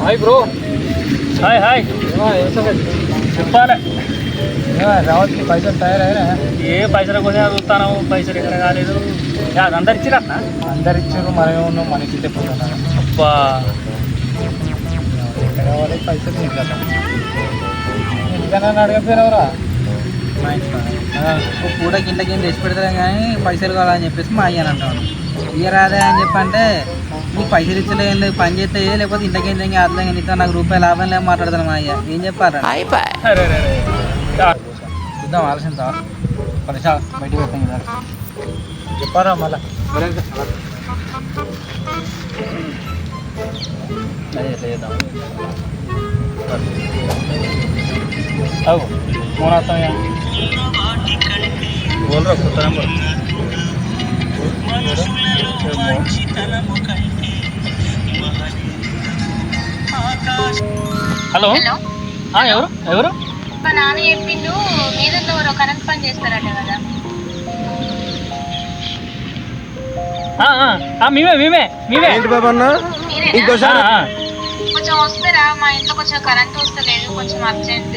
Hi bro. Hi hi. చెప్పాలి. రావచ్చు పైసలు తయారైనా ఏ పైసల కోసం చూస్తాను పైసలు ఎక్కడ కాలేదు అందరు ఇచ్చిరట్నా అందరు ఇచ్చారు మనమే ఉన్నాం మనకి తెప్పుకున్నాను అబ్బా. వాళ్ళకి పైసలు కదా. ఎందుకన్నా అడగపోయినవరా మా ఇంట్లో. పూట గింట కింద తెచ్చి పెడతాం కానీ పైసలు కావాలని చెప్పేసి మా అయ్యని అంటాను. ఇయ్యరాదే అని చెప్పంటే నీకు పైసలు ఇచ్చలే ఏం లేదు పని చేస్తే లేకపోతే ఇంటికి ఏం చేయాలి అర్థం కానీ నాకు రూపాయలు లాభం లేదు మాట్లాడతాను మా అయ్య ఏం చెప్పారా చూద్దాం ఆలోచించా పది షా బయటికి పెట్టాం కదా చెప్పారా మళ్ళా? అవు ఫోన్ వస్తాయా బోల్ రా కొత్త నెంబర్. హలో? ఎవరు? ఎవరు? మా నాన్న చెప్పిండు మీదన్న కరెంట్ పని చేస్తారట కదా. మేమే మేమే మేమే ఏంటి బాబా ఇంకోసారి కొంచెం వస్తారా? మా ఇంట్లో కొంచెం కరెంట్ వస్తలేదు కొంచెం అర్జెంట్.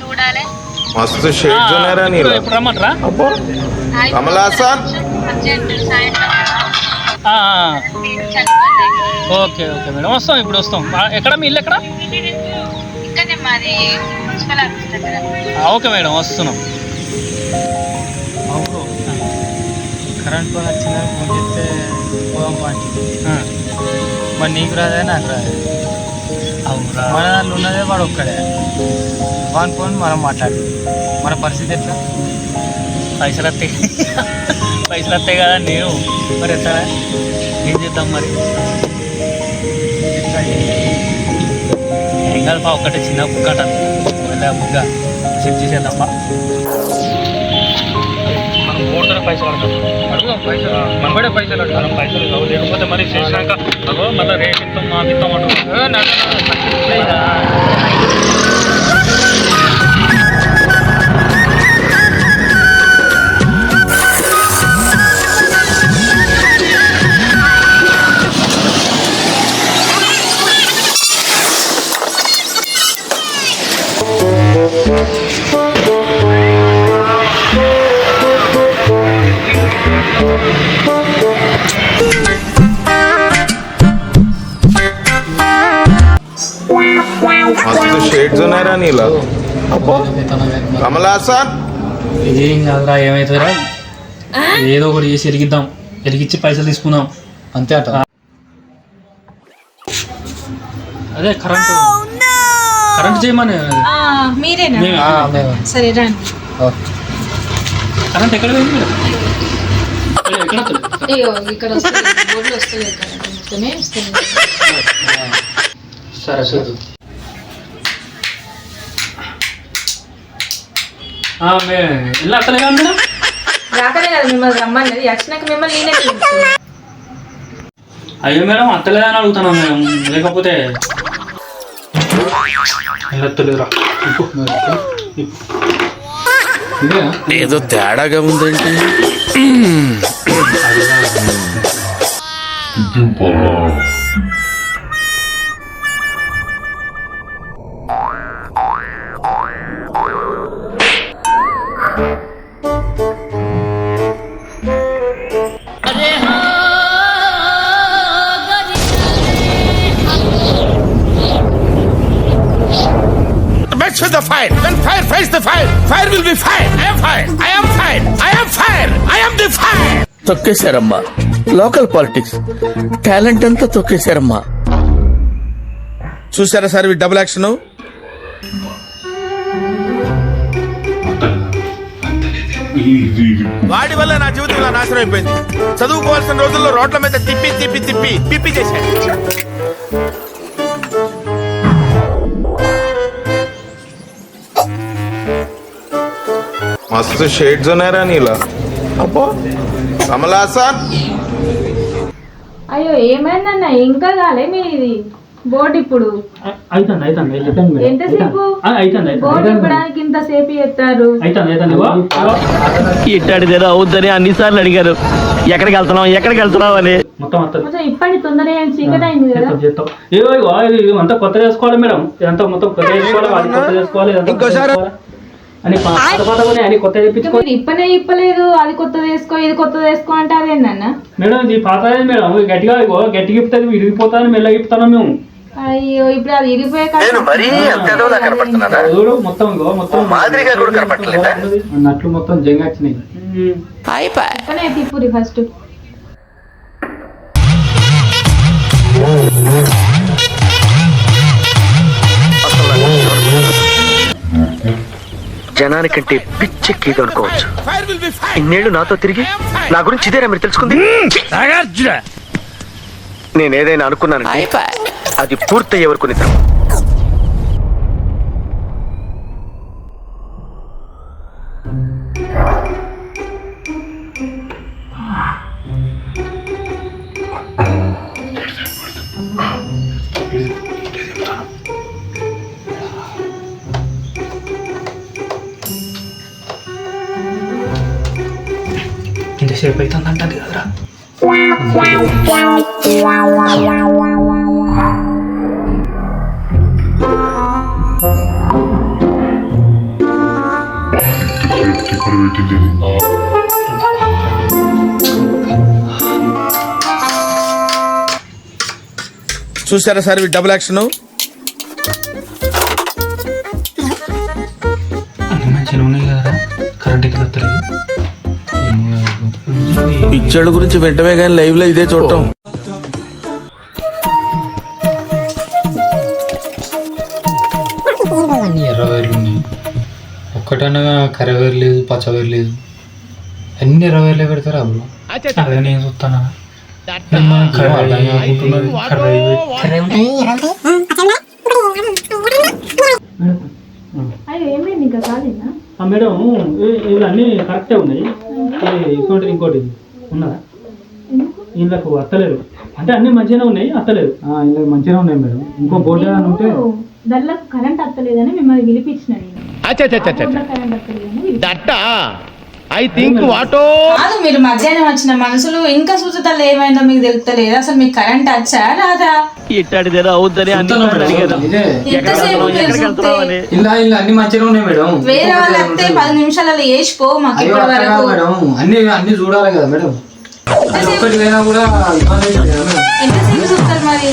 చూడాలి. మస్తు షేడ్స్ ఉన్నారా నీళ్ళు ఎప్పుడు రమ్మంటారా? కమలాసా? అర్జెంట్ సాయంత్రం. Okay okay madam. వస్తాం ఇప్పుడు వస్తాం. ఎక్కడ మీ ఇల్లు ఎక్కడ? ఓకే మేడం వస్తున్నాం. అవును. కరెంట్ పని వచ్చిందని ఫోన్ చేస్తే పోదాం ఆ, మరి నీకు రాదే నాకు రాదే? అవురా మన దాంట్లో ఉన్నదే వాడు ఒక్కడే. వాని ఫోన్ మనం మాట్లాడు మన పరిస్థితి ఎట్లా? పైసలు వస్తాయి. పైసలు వస్తాయి కదా నేను మరి ఎత్తారా ఏం చేద్దాం మరి ఏం కాదు ఒకటి చిన్న బుక్ వెళ్ళా బుగ్గ చెక్ చేసేద్దామా మనం ఓటుతో పైసలు అడగాం అడుగుదాం పైసలు మనబడే పైసలు అడగాలి మనం పైసలు కావు లేకపోతే మరి చేసినాక అగో మళ్ళీ రేపు ఇస్తాం మా ఇస్తాం అంటాం చెప్పు. ఏం కాదురా ఏదో ఒకటి చేసి ఎరిగిద్దాం. ఎరిగిచ్చి పైసలు తీసుకుందాం. అంతే అట. అదే కరెంట్. కరెంట్ చేయమని. కరెంట్ ఎక్కడ సరే. మేడం రాకనే కదా మిమ్మల్ని రమ్మన్నది వచ్చినాక మిమ్మల్ని నేనే పిలుస్తాను అయ్యో మేడం అత్తలేదా అని అడుగుతున్నాం మేడం లేకపోతే ఇల్లు అత్తలేదురా ఇప్పు. ఇప్పు. ఇదేనా? ఏదో తేడాగా ఉందేంటి అది కాదు. The fire. When fire fights the fire, fire will be fire. I am fire. I am fire. I am fire. I am the fire. తొక్కేశారమ్మా లోకల్ పాలిటిక్స్ టాలెంట్ అంతా తొక్కేశారమ్మా చూసారా సార్ ఈ డబుల్ యాక్షన్ వాడి వల్ల నా జీవితం ఇలా నాశనం అయిపోయింది చదువుకోవాల్సిన రోజుల్లో రోడ్ల మీద తిప్పి తిప్పి తిప్పి పిప్పి చేశాడు मस्त शेड जो नाही राहिला अप्पा कमला असा అయ్యో ఏమైందన్న ఇంకా కాలే మీది బోర్డు ఇప్పుడు అవుతుంది అవుతుంది అవుతుంది మేడం. ఎంతసేపు? ఆ, అవుతుంది బోర్డు అవుతుంది ఇప్పడానికి ఇంతసేపు ఎత్తారు అవుతుంది అవుతుంది ఇగో, ఇగో. ఇట్టాడిదేదో అవుద్దని అన్నిసార్లు అడిగారు ఎక్కడికి వెళ్తున్నాం ఎక్కడికి వెళ్తున్నాం అని మొత్తం వస్తుంది కొంచెం ఇప్పటి తొందరగా ఏం చీకటి అయింది కదా చేస్తాం చేస్తాం ఇగో ఇగో ఇది ఇది అంతా కొత్త చేసుకోవాలి మేడం ఇదంతా మొత్తం కొత్త చేసుకోవాలి అది కొత్త చేసుకోవాలి ఇదంతా కొత్త చేసుకోవాలి. అని పా- పాత పాత ఉన్నాయి అని కొత్త ఇప్పనే ఇప్పలేదు. అది కొత్తది వేసుకో ఇది కొత్తది వేసుకో అంటే అదేందన్న మేడం ఇది పాత మేడం. గట్టిగా గట్టిగా ఇప్పుతుంది విరిగిపోతాను మెల్లగా ఇప్పుతాను మేము. అయ్యో ఇప్పుడు అది ఇరిగిపోయే చూడు మొత్తం మొత్తం నట్లు మొత్తం జంగా వచ్చినాయి. తిప్పురి ఫస్ట్ జనానికంటే పిచ్చెక్కేది అనుకోవచ్చు. ఇన్నేళ్ళు నాతో తిరిగి నా గురించి ఇదేనా మీరు తెలుసుకుంది? నాగార్జున. నేను ఏదైనా అనుకున్నాను అది పూర్తయ్యే వరకు నిద్ర. ఇంతసేపు అవుతుంది అంటది కదరా. చూసారా సార్ డబుల్ యాక్షన్ పిచ్చోళ్ళ గురించి వెంటనే కానీ లైవ్లో ఇదే చూడటం. ఎర్రవేర్లు ఉన్నాయి. ఒక్కటనగా కరవేరు లేదు పచ్చవేరు లేదు. అన్ని ఎర్రవేర్లే పెడతారు అప్పుడు అదే నేను చూస్తానా మేడం ఇ- ఇవి అన్నీ కరెక్టే ఉన్నాయి. ఇంకోటి ఇంకోటి. ఉన్నదా? వీళ్ళకు అత్తలేదు అంటే అన్ని మంచిగానే ఉన్నాయి అత్తలేదు ఇలా మంచిగా ఉన్నాయి మేడం. ఇంకో బోర్డు ఏమైనా ఉంటే దానిలోకి కరెంట్ వస్తలేదని మిమ్మల్ని పిలిపించిన నేను. కరెంట్ వస్తలేదని ఐ థింక్ వాటో కాదు మీరు మధ్యాహ్నం వచ్చిన మనుషులు ఇంకా సూచతలు ఏమైందో మీకు తెలుస్తలేదు. అసలు మీకు కరెంట్ వచ్చా రాదా? ఇట్టాడిదేదో అవుద్దని ఎంతసేపు మీరు చూస్తే? వెళ్తున్నాం అని ఇలా ఇలా అన్ని మంచిగా ఉన్నాయి మేడం. వేరే వాళ్ళు వస్తే పది నిమిషాలలో వేసిపో మాకు అయ్యో ఇప్పటి అట్లా వరకు. మేడం. అన్ని అన్ని చూడాలి కదా మేడం. అది ఒక్కటి అయినా కూడా ఇబ్బంది అవుతుంది కదా మేడం. చూస్తారు మరి.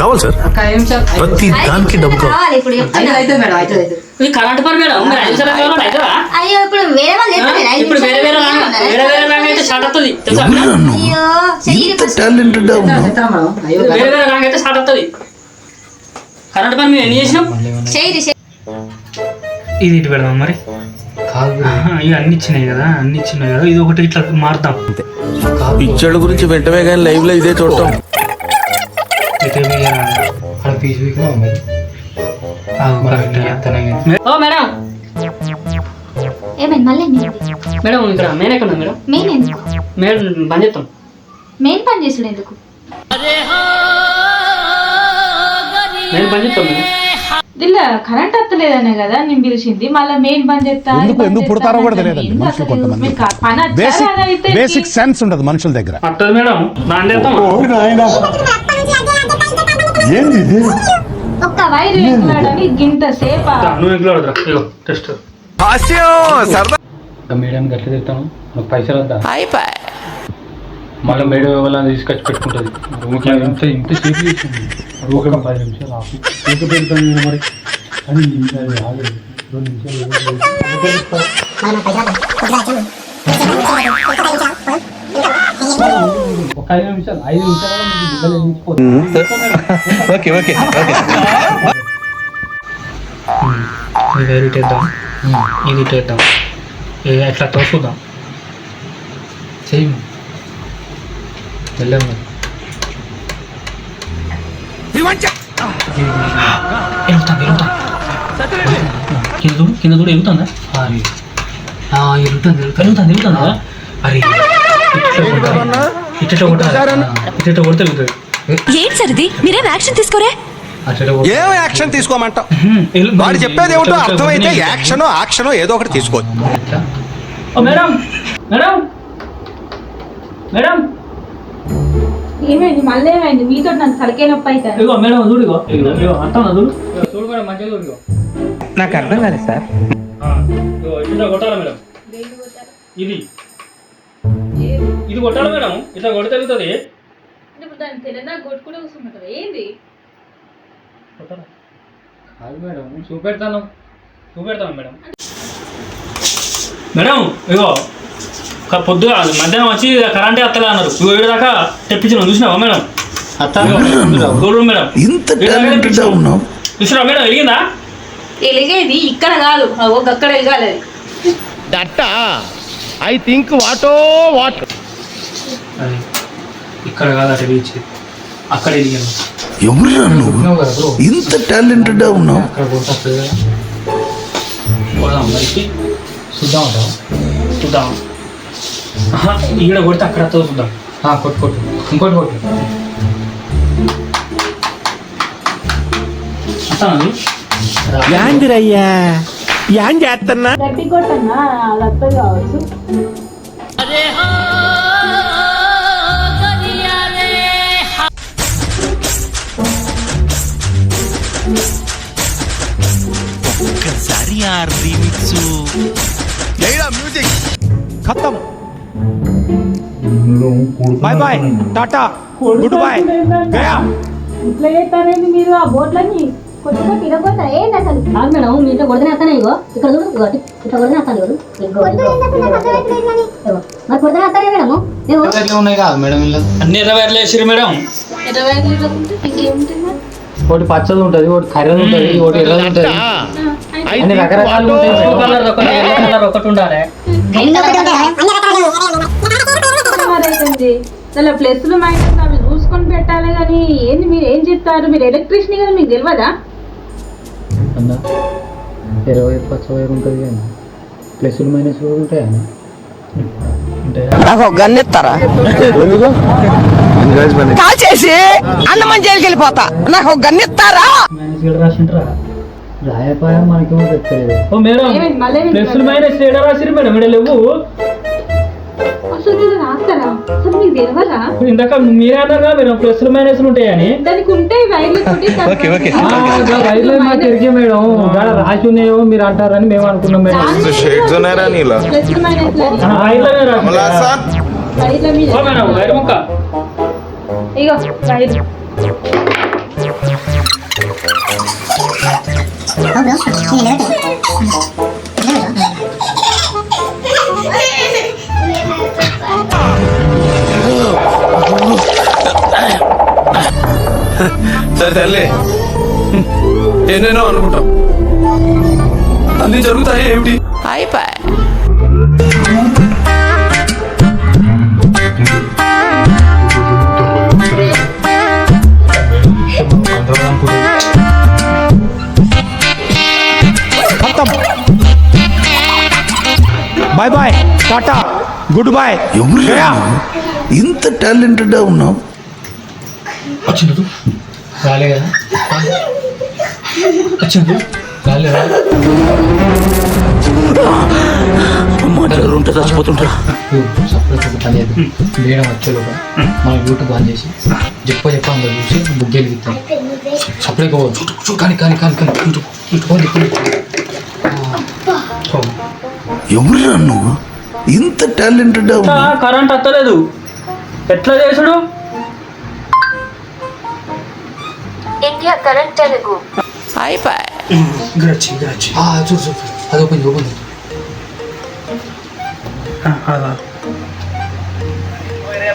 కావాలి సార్. ప్రతి దానికి డబ్బు కావాలి. ఇప్పుడు చెప్తున్నా. ఇది కరెంట్ పని మేడం. మీరు ఐదు సార్లు ఎవరో అవుతారా? అయ్యో ఇప్పుడు వేరే వాళ్ళు చెప్తారా? ఐదు ఇప్పుడు వేరే వేరే నిమిషాలు రంగు వేరే వేరే రంగు అయితే స్టార్ట్ అవుతుంది. తెలుసా? అయ్యో చెయ్యి first. టాలెంటెడ్ వేరే వేరే రంగు అయితే స్టార్ట్ అవుతుంది. కరెంట్ పని మేము ఎన్ని చేసినాం? చెయ్యి చెయ్యి. ఇది ఇటు పెడదాం మరి. ఇవి అన్ని ఇచ్చినాయి కదా అన్ని ఇచ్చినాయి కదా ఇది ఒకటి ఇట్లా మారుదాం పిచ్చోళ్ళ గురించి వెంటనే కానీ లైవ్లో ఇదే చూడటం ఇక మేడం. ఏమైంది మళ్ళీ ఏంది? మేడం ఇక్కడ మెయిన్ ఎక్కడ ఉంది మేడం? మెయిన్ ఎందుకు? మేడం బంద్ చేస్తాం. మెయిన్ పని చేసుడు ఎందుకు? చేస్తాం మేడం. దీనిలో కరెంట్ వస్తలేదనే కదా నేను పిలిచింది. మళ్ళీ మెయిన్ బంద్ చేస్తా ఎందుకు- ఎందుకు పుడతారో కూడా తెలియదండి మనుషులు కొంతమంది. బేసిక్ బేసిక్ సెన్స్ ఉండదు మనుషుల దగ్గర. మేడం. ఏంది ఇది? ఒక్క వైర్ గింత సేపా. నువ్వు ఇంట్లో వద్దురా. ఇగో టెస్ట్ ఇంకా మేడం గట్ల చెప్తాను. నాకు పైసలు వద్దా? మళ్ళీ మేడం ఎవరైనా తీసుకొచ్చి పెట్టుకుంటుంది. ఇంత ఇంత సేపు చేసింది. ఒక పది నిమిషాలు ఆపు. ఊక పెడతాను నేను మరి. అని అది ఆగదు రెండు నిమిషాలు ఒక ఐదు నిమిషాలు ఐదు నిమిషాలు ఎంచిపోతుంది ఓకే ఓకే ఇది వేరు ఇటేద్దాం ఇది ఇటేద్దాం ఇది అట్లా తోసుదాం చెయ్యి వెళ్ళాము. కింద చూడు చూడు అరే. అరే. కొట్టాలి. కొడితే వెళ్తుంది ఏంటి సార్ ఇది? మీరేం యాక్షన్ తీసుకోరే? ఏం యాక్షన్ వాడు చెప్పేది ఏమిటో అర్థమైతే యాక్షన్ యాక్షన్ ఏదో ఒకటి తీసుకోవచ్చు ఓ మేడం! మేడం! మేడం! ఏమైంది? మళ్ళీ ఏమైంది? మీతో నన్ను తలకే నొప్పి అవుతారు ఇగో మేడం చూడు ఇగో అత్తా చూడు? చూడు మేడం మంచిగా చూడు నాకు అర్థం కాలేదు సార్. ఆ, ఇట్లా కొట్టాలి మేడం? ఇది. ఇది కొట్టాలి మేడం? ఇట్లా కొడితే తెలంగాణ కొట్టుకుంటూ కూర్చుంటారు ఏంది? కొట్టాలా? కాదు మేడం చూపెడతాను. చూపెడతాను మేడం. మేడం ఇగో ఒక పొద్దుగా మధ్యాహ్నం వచ్చి కరెంటే అత్తలే అన్నారు. ఏడు దాకా తెప్పించిన. చూసినావా మేడం? గోడు మేడం. ఇంత ఉన్నావు. చూసినావా మేడం? వెలిగిందా ఎలిగేది ఇక్కడ కాదు. అగో అక్కడ ఎలగాలి అది. That I think what what. అది ఇక్కడ కాదు అటు బీచ్ అక్కడ ఎలిగాను ఇంత టాలెంటెడ్ ఉన్నావు. అక్కడ మరికి చూద్దాం చూద్దాం. ఈడ కొడితే అక్కడ చూద్దాం కొట్టు కొట్టు. ఇంకోటి కొట్టు. అతను యాందిరయ్యా యాన్ చేస్తున్నా గట్టి కొట్టన్నా అది వస్తుంది కావచ్చు. మ్యూజిక్. ఖతం. Bye bye tata good bye Gaya ఇట్లా చేస్తారండి మీరు ఆ బోట్లన్నీ కొద్దిగా అసలు కాదు మేడం మీతో కొడుతున్నా ఇగో. ఇక్కడ చూడు ఇగో ఇట్లా ఇగో, ఇగో. మరి కొడుతున్నా మేడం? మేము ఉన్నాయి కాదు మేడం ఇలా అన్ని వేసిరు మేడం. ఇరవై ఒకటి పచ్చది ఉంటుంది ఒకటి కర్రది ఉంటుంది ఒకటి ఎర్రది ఉంటుంది. అన్ని రకరకాలు ఉంటాయి ఒకటి ఉండాలి. అవుతుంది అసలు ప్లస్లు మైనస్ అవి చూసుకొని పెట్టాలి కానీ ఏంది మీరు ఏం చెప్తారు? మీరు ఎలక్ట్రీషియన్ కదా మీకు తెలియదా ఇరవై పచ్చ వైర్ ఉంటుంది కానీ ప్లస్లు మైనస్ కూడా ఉంటాయి అన్న? నాకు గన్నెత్తారా కాల్ చేసి అన్నమని జైలుకి వెళ్ళిపోతా. నాకు మైనస్ కూడా రాసిండ్రా. రాయపాయ మనకేమో పెట్టలేదు ఓ మేడం ప్లస్ మైనస్ ఏడా రాసిరు మేడం. ఇక్కడ లేవు? అసలు మీరు రాస్తారా? అసలు మీకు తెలియదా ఇందాక మీరే అన్నారా మేడం ప్లస్ మైనస్ ఉంటాయని. దానికి ఉంటే వైర్లు తోటి ఆ, రైల్లో మాకు తిరిగే మేడం. గాడ రాసి ఉన్నాయేమో మీరు అంటారని మేము అనుకున్నాం మేడం. ప్లస్ మైనస్ ఆ, రైల్లోనే రాసి వైర్ల మీద. ఓ మేడం రైలు ముక్క. ఇగో వైర్. సరే తల్లి ఎన్నెన్నో అనుకుంటాం. అన్ని జరుగుతాయి ఏమిటి? Bye bye tata good bye. Gaya ఇంత టాలెంటెడ్ ఉన్నావు. రాలే కదా? వచ్చింది రాలే రాలే. ఉంటే చచ్చిపోతుంటా సపరేట్ పని చేద్దాం మేడం వచ్చేలోక మన యూట్యూబ్ ఆన్ చేసి చెప్ప చెప్ప అందులో చూసి బుక్ వెలిగిస్తాం సపరేట్ పోవచ్చు కానీ కానీ కానీ కానీ ఇప్పుడు ఎవరురా నువ్వు? ఇంత టాలెంటెడ్ కరెంట్ వస్తలేదు ఎట్లా చేసుడు ఇండియా కరెంట్ తెలుగు. గ్రచ్చి గ్రచ్చి చూడు చూడు అది ఓపెన్ ఓపెన్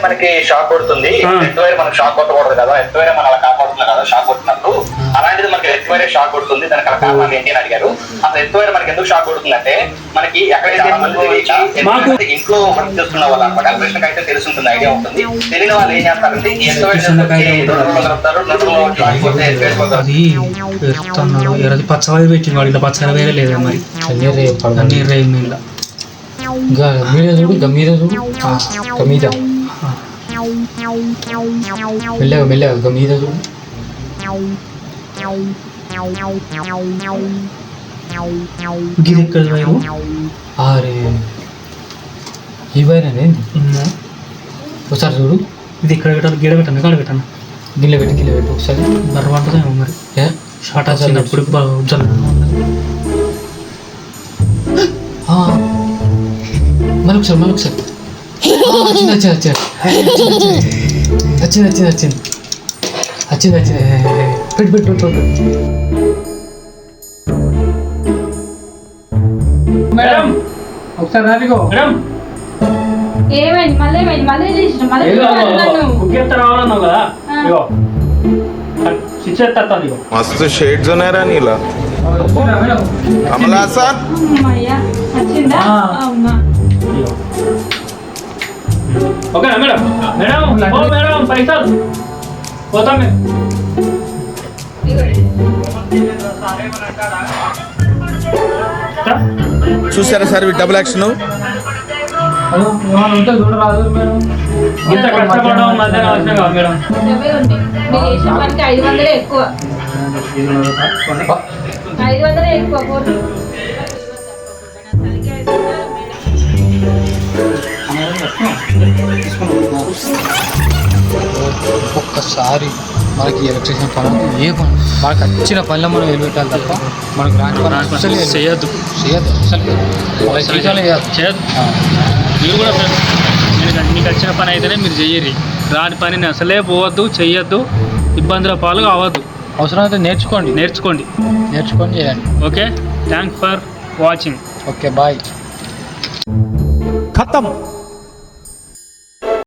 మనకి షాక్ కొడుతుంది. రెడ్ వైర్ మనకి షాక్ కొట్టకూడదు కదా. రెడ్ వైర్ మన అలా కాపాడుతుంది కదా షాక్ కొట్టినప్పుడు. అలాంటిది మనకి రెడ్ వైర్ షాక్ కొడుతుంది. దానికి అలా కారణం ఏంటి అని అడిగారు. అసలు రెడ్ వైర్ మనకి ఎందుకు షాక్ కొడుతుంది అంటే మనకి ఎక్కడైతే ఇంట్లో వర్క్ చేస్తున్న వాళ్ళు అనమాట ఎలక్ట్రిషన్ అయితే తెలుసుంటుంది ఐడియా ఉంటుంది. తెలియని వాళ్ళు ఏం చేస్తారంటే రెడ్ వైర్ పచ్చగా పెట్టింది వాడు వేరే లేదా మరి? అన్నీ రేపు అన్ని రేయి మీద. ఇంకా మీద చూడు ఇంకా మీద చూడు. ఇంకా మీద. మెల్లగా మెల్లగా ఇక మీద చూడు. ఇది ఎక్కడ వైరు అరే ఈ వైర్ ఏంది? ఒకసారి చూడు. ఇది ఇక్కడ పెట్టాలి? గీడ పెట్టాను ఇక్కడ పెట్టాను గిన్నె పెట్టి గిన్నె పెట్టి ఒకసారి. బర్ర పడుతుందేమో మరి. ఏ? షార్ట్ వచ్చినప్పుడు బాగా ఉజ్జలు. ఆ. మళ్ళీ వచ్చింది వచ్చింది వచ్చింది వచ్చింది వచ్చింది వచ్చింది వచ్చింది పెట్టు పెట్టు పెట్టు మేడం ఒకసారి రానిగో మేడం ఏమైంది మళ్ళీ ఏమైంది మళ్ళీ చేసిన మళ్ళీ ఉగ్గెత్త రావాలన్నావు కదా ఇగో మస్తు షేడ్స్ ఉన్నాయరా నీలా. అమలా సార్ వచ్చిందా అవునా? ఓకేనా మేడం మేడం ఓ మేడం పైసలు పోతాం మేము చూసారా సార్ డబుల్ యాక్షన్ మేడం. ఇంత కష్టపడడం మధ్యాహ్నం వచ్చినా కదా మేడం. డబ్బే ఉంది మీరు చేసిన పనికి ఐదు వందలే ఎక్కువ ఐదు వందలే ఎక్కువ ఒక్కసారి మనకి ఎలక్ట్రీషియన్ పని ఏ పని? మనకు వచ్చిన పనిలో మనం వెళ్ళిపెట్టాలి తప్ప మనకు రాని పని అసలు చేయొద్దు. చేయదు అసలు చేయొద్దు. మీరు కూడా ఫ్రెండ్స్ మీకు మీకు వచ్చిన పని అయితేనే మీరు చెయ్యరు రాని పనిని అసలే పోవద్దు చెయ్యొద్దు. ఇబ్బందుల పాలు కావద్దు. అవసరమైతే నేర్చుకోండి. నేర్చుకోండి. నేర్చుకొని చేయండి. Okay? Thanks for watching okay bye. ఖతం